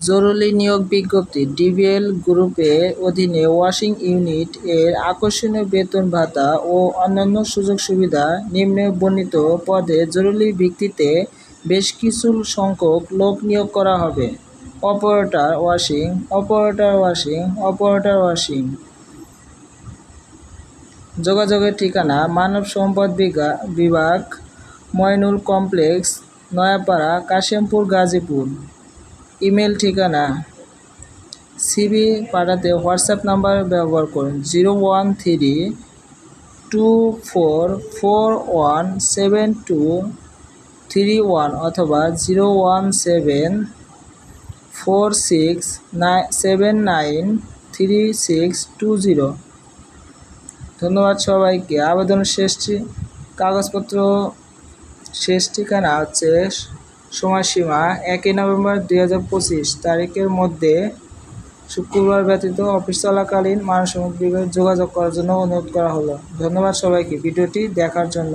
জরুরি নিয়োগ বিজ্ঞপ্তি। ডিবিএল গ্রুপের অধীনে ওয়াশিং ইউনিট এর আকর্ষণীয় বেতন ভাতা ও অন্যান্য সুযোগ সুবিধা নিম্নে বর্ণিত পদে জরুরি ভিত্তিতে বেশ কিছু সংখ্যক লোক নিয়োগ করা হবে। Operator washing operator washing operator washing. যোগাযোগের ঠিকানা মানব সম্পদ বিভাগ ময়নুল কমপ্লেক্স, নয়াপাড়া, কাশিমপুর, গাজীপুর। ইমেল ঠিকানা সিবি পাঠাতে হোয়াটসঅ্যাপ নাম্বার ব্যবহার করুন zero one three two four four one seven two three one অথবা zero one seven four six nine seven nine three six two zero. ধন্যবাদ সবাইকে। আবেদনের শেষ ঠি- কাগজপত্র শেষ ঠিকানা হচ্ছে সময়সীমা একই নভেম্বর দুই হাজার পঁচিশ তারিখের মধ্যে শুক্রবার ব্যতীত অফিস চলাকালীন মানব যোগাযোগ করার জন্য অনুরোধ করা হলো। ধন্যবাদ সবাইকে। ভিডিওটি দেখার জন্য।